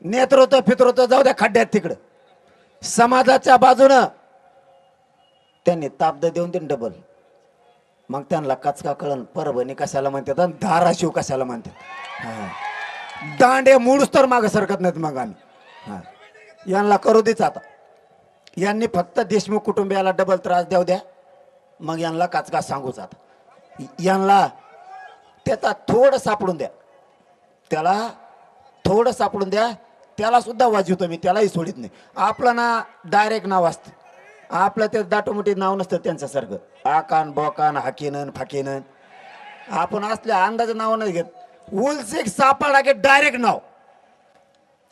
नेतृत्व फितृत्व जाऊ द्या खड्ड्यात तिकडं. समाजाच्या बाजूनं त्यांनी ताबद देऊन देईन डबल मग त्यांना कचका कळण परभणी कशाला म्हणतात आणि धाराशिव कशाला म्हणतात? हा. दांडे मूळच तर मागं सरकत नाहीत मग आम्ही. यांना करू देच आता. यांनी फक्त देशमुख कुटुंबियाला डबल त्रास देऊ द्या. मग यांना काचका सांगूच आता यांना त्याचा थोडं सापडून द्या. त्याला थोडं सापडून द्या. त्याला सुद्धा वाजवतो मी त्यालाही सोडित नाही. आपलं ना डायरेक्ट नाव असतं. आपलं ते दाटोमोठी नाव नसतं त्यांच्यासारखं आकान बोकान हाकीनन फाकीनन. आपण असल्या अंदाज नाव नाही घेत. उलसिक सापडा की डायरेक्ट नाव.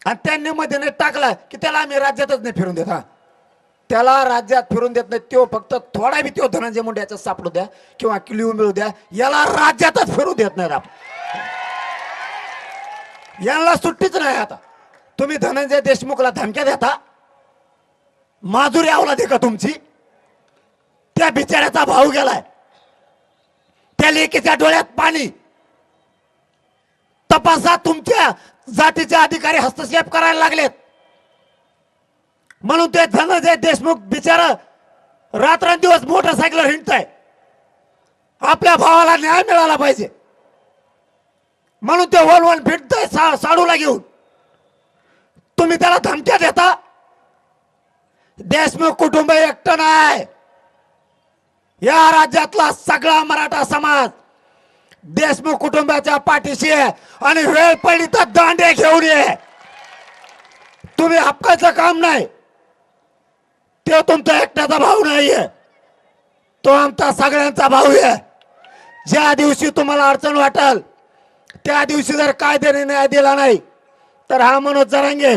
आणि त्यांनी मध्ये नाही टाकला की त्याला आम्ही राज्यातच नाही फिरून देत हा. त्याला राज्यात फिरून देत नाही तो फक्त थोडा बी तो धनंजय मुंडे याचा सापडू द्या किंवा किलिव मिळू द्या याला राज्यातच फिरू देत नाही आपण. यांना सुट्टीच नाही आता. तुम्ही धनंजय देशमुखला धमक्या देता? माधुरी आवला दे का तुमची? त्या बिचाऱ्याचा भाऊ गेलाय. त्या लेकीच्या डोळ्यात पाणी. तपासा तुमच्या जातीचे अधिकारी हस्तक्षेप करायला लागलेत. म्हणून ते धनंजय देशमुख बिचारा रात्रंदिवस मोटरसायकल हिंडताय. आपल्या भावाला न्याय मिळाला पाहिजे. म्हणून ते वलवल फिरतय सा साडूला घेऊन. तुम्ही त्याला धमक्या देता? देशमुख कुटुंब एकटं नाही. या राज्यातला सगळा मराठा समाज देशमुख कुटुंबाच्या पाठीशी आहे आणि वेळ पडली तर दांडे घेऊन ये. तुम्ही हक्काचं काम नाही. ते तुमचा एकट्याचा भाऊ नाहीये. तो आमचा सगळ्यांचा भाऊ आहे. ज्या दिवशी तुम्हाला अडचण वाटेल त्या दिवशी जर कायद्याने न्याय दिला नाही तर हा मनोज जरांगे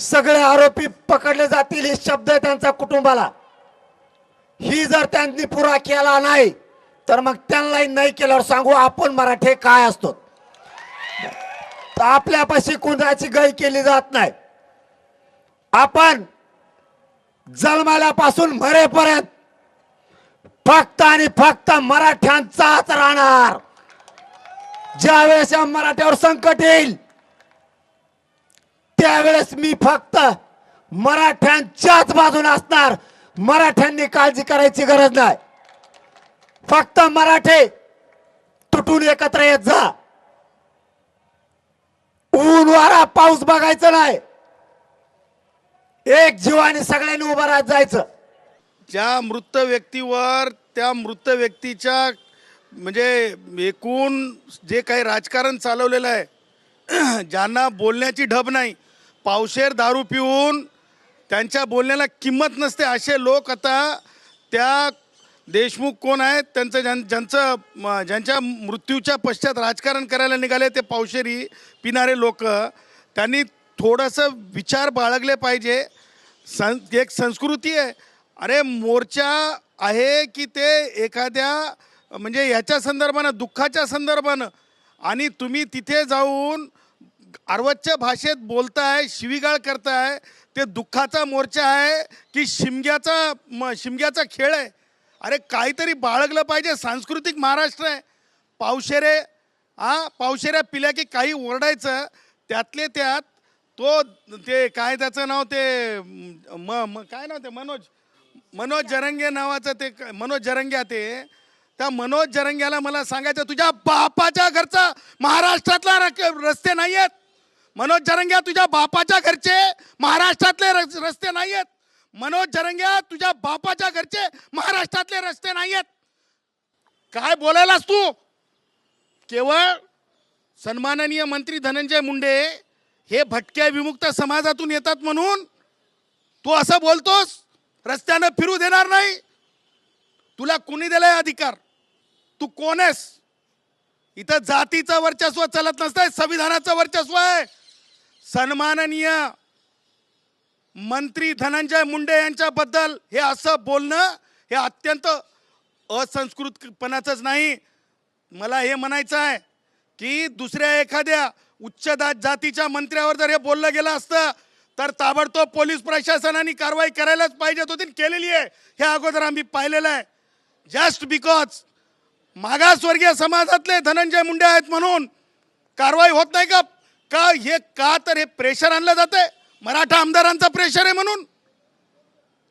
सगळे आरोपी पकडले जातील हे शब्द आहे त्यांचा कुटुंबाला. ही जर त्यांनी पुरा केला नाही तर मग त्यांनाही नाही केल्यावर सांगू आपण मराठे काय असतो. तर आपल्यापाशी कुणाची गय केली जात नाही. आपण जन्माल्यापासून मरेपर्यंत फक्त आणि फक्त मराठ्यांचाच राहणार. ज्यावेळेस या मराठ्यावर संकट येईल त्यावेळेस मी फक्त मराठ्यांच्याच बाजून असणार. मराठ्यांनी काळजी करायची गरज नाही. फक्त मराठे तुटून एकत्र येत जा. ऊन वारा पाऊस बघायचं नाही. एक जीवाने सगळ्यांनी उभं राहत जायचं. ज्या मृत व्यक्तीवर त्या मृत व्यक्तीच्या म्हणजे एकूण जे काही राजकारण चालवलेलं आहे ज्यांना बोलण्याची ढब नाही पावशेर दारू पिऊन त्यांच्या बोलण्याला किंमत नसते असे लोक आता त्या देशमुख कोण आहेत त्यांचं ज्यां ज्यांचं म- ज्यांच्या मृत्यूच्या पश्चात राजकारण करायला निघाले ते पावशेरी पिणारे लोक. त्यांनी थोडंसं विचार बाळगले पाहिजे. सं एक संस्कृती आहे. अरे मोर्चा आहे की ते एखाद्या म्हणजे याच्या संदर्भानं दुःखाच्या संदर्भानं. आणि तुम्ही तिथे जाऊन अर्वच्य भाषेत बोलताय शिवीगाळ करताय ते दुःखाचा मोर्चा आहे की शिमग्याचा म शिमग्याचा खेळ आहे? अरे काहीतरी बाळगलं पाहिजे सांस्कृतिक महाराष्ट्र आहे. पावशेरे हा पावशेऱ्या पिल्या की काही ओरडायचं त्यातले त्यात तो ते काय त्याचं नाव ते म म- काय नाव ते मनोज मनोज जरंगे नावाचं ते मनोज जरंग्या ते त्या मनोज जरंग्याला मला सांगायचं तुझ्या बापाच्या घरचा महाराष्ट्रातला रस्ते नाही आहेत मनोज जरंग्या तुझ्या बापाच्या घरचे महाराष्ट्रातले रस- रस्ते नाही आहेत मनोज जरंग्या तुझ्या बापाच्या घरचे महाराष्ट्रातले रस्ते नाही आहेत काय बोलायलास तू? केवळ सन्माननीय मंत्री धनंजय मुंडे हे भटक्या विमुक्त समाजातून येतात म्हणून तू असं बोलतोस? रस्त्यानं फिरू देणार नाही? तुला कुणी दिलाय अधिकार? तू कोण आहेस? इथं जातीचं वर्चस्व चालत नसतंय संविधानाचं वर्चस्व आहे. सन्माननीय मंत्री धनंजय मुंडे यांच्याबद्दल हे असं बोलणं हे अत्यंत असंस्कृतपणाचंच नाही. मला हे म्हणायचं आहे की दुसऱ्या एखाद्या उच्च दा- जातीच्या मंत्र्यावर जर हे बोललं गेलं असतं तर ताबडतोब पोलीस प्रशासनाने कारवाई करायलाच पाहिजेत होती केलेली आहे. हे अगोदर आम्ही पाहिलेलं आहे. जस्ट बिकॉज मागासवर्गीय समाजातले धनंजय मुंडे आहेत म्हणून कारवाई होत नाही का? का हे का तर हे प्रेशर आणलं जातंय? मराठा आमदारांचा प्रेशर आहे म्हणून.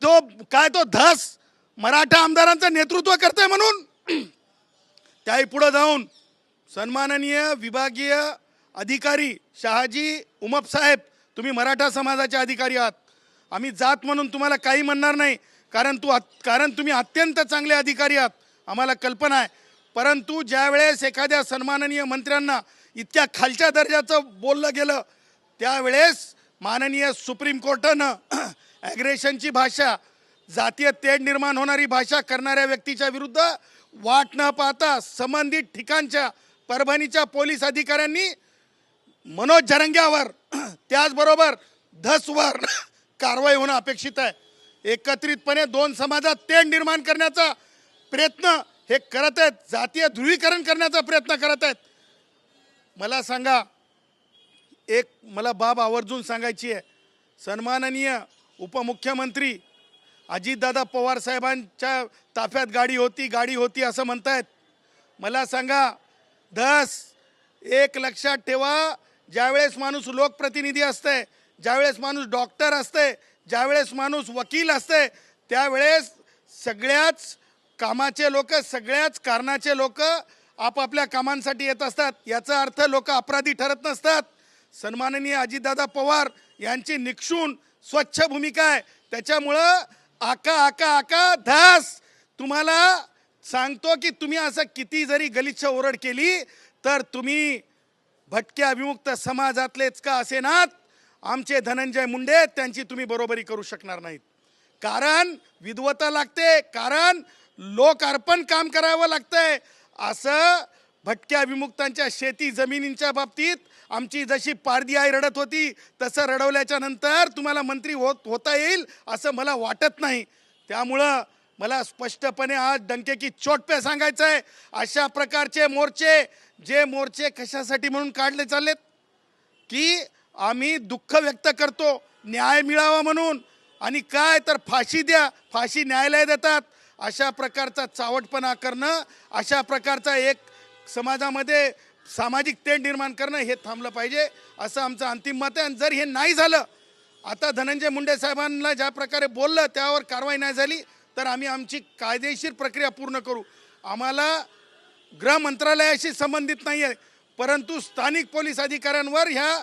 तो काय तो धस मराठा आमदारांचं नेतृत्व करतोय म्हणून. त्याही पुढे जाऊन सन्माननीय विभागीय अधिकारी शहाजी उमप साहेब तुम्ही मराठा समाजाचे अधिकारी आहात. आम्ही जात म्हणून तुम्हाला काही म्हणणार नाही कारण तू कारण तुम्ही अत्यंत चांगले अधिकारी आहात. आम्हाला कल्पना आहे परंतु ज्यावेळेस एखाद्या सन्माननीय मंत्र्यांना इतक्या खालच्या दर्जाचं बोललं गेलं त्यावेळेस माननीय सुप्रीम कोर्टानं ॲग्रेशनची भाषा जातीय तेढ निर्माण होणारी भाषा करणाऱ्या व्यक्तीच्या विरुद्ध वाट न पाहता संबंधित ठिकाणच्या परभणीच्या पोलीस अधिकाऱ्यांनी मनोज जरंग्यावर त्याचबरोबर धसवर कारवाई होणं अपेक्षित आहे. एकत्रितपणे दोन समाजात तेढ निर्माण करण्याचा प्रयत्न हे करत आहेत जातीय ध्रुवीकरण करण्याचा प्रयत्न करत आहेत. मला सांगा एक मला बाब आवर्जून सांगायची आहे. सन्माननीय उपमुख्यमंत्री अजितदादा पवार साहेबांच्या ताफ्यात गाडी होती गाडी होती असं म्हणतायत. मला सांगा दस एक लक्षात ठेवा ज्यावेळेस माणूस लोकप्रतिनिधी असते ज्यावेळेस माणूस डॉक्टर असते ज्यावेळेस माणूस वकील असते त्यावेळेस सगळ्याच कामाचे लोक सगळ्याच कारणाचे लोक आपापल्या कामांसाठी येत असतात. याचा अर्थ लोक अपराधी ठरत नसतात. सन्माननीय अजितदादा पवार यांची निक्षून स्वच्छ भूमिका आहे. त्याच्यामुळं आका आका आका धास! तुम्हाला सांगतो की तुम्ही असं किती जरी गलिच्छ ओरड केली तर तुम्ही भटक्या विमुक्त समाजातलेच का असेनात आमचे धनंजय मुंडे त्यांची तुम्ही बरोबरी करू शकणार नाहीत. कारण विद्वता लागते. कारण लोकार्पण काम करावं लागतंय. असं भटक्या विमुक्तांच्या शेती जमिनींच्या बाबतीत आमची जशी पारदी आई रडत होती तसं रडवल्याच्या नंतर तुम्हाला मंत्री होत होता येईल असं मला वाटत नाही. त्यामुळं मला स्पष्टपणे आज डंके की सांगायचं आहे अशा प्रकारचे मोर्चे जे मोर्चे कशासाठी म्हणून काढले चाललेत? की आम्ही दुःख व्यक्त करतो न्याय मिळावा म्हणून. आणि काय तर फाशी द्या फाशी न्यायालय देतात. अशा प्रकारचा चावटपणा करणं अशा प्रकारचा एक समाजामध्ये सामाजिक तेढ निर्माण करणं हे थांबलं पाहिजे असं आमचं अंतिम मत आहे. आणि जर हे नाही झालं आता धनंजय मुंडे साहेबांना ज्या प्रकारे बोललं त्यावर कारवाई नाही झाली तर आम्ही आमची कायदेशीर प्रक्रिया पूर्ण करू. आम्हाला गृह मंत्रालयाशी संबंधित नाही आहे परंतु स्थानिक पोलीस अधिकाऱ्यांवर ह्या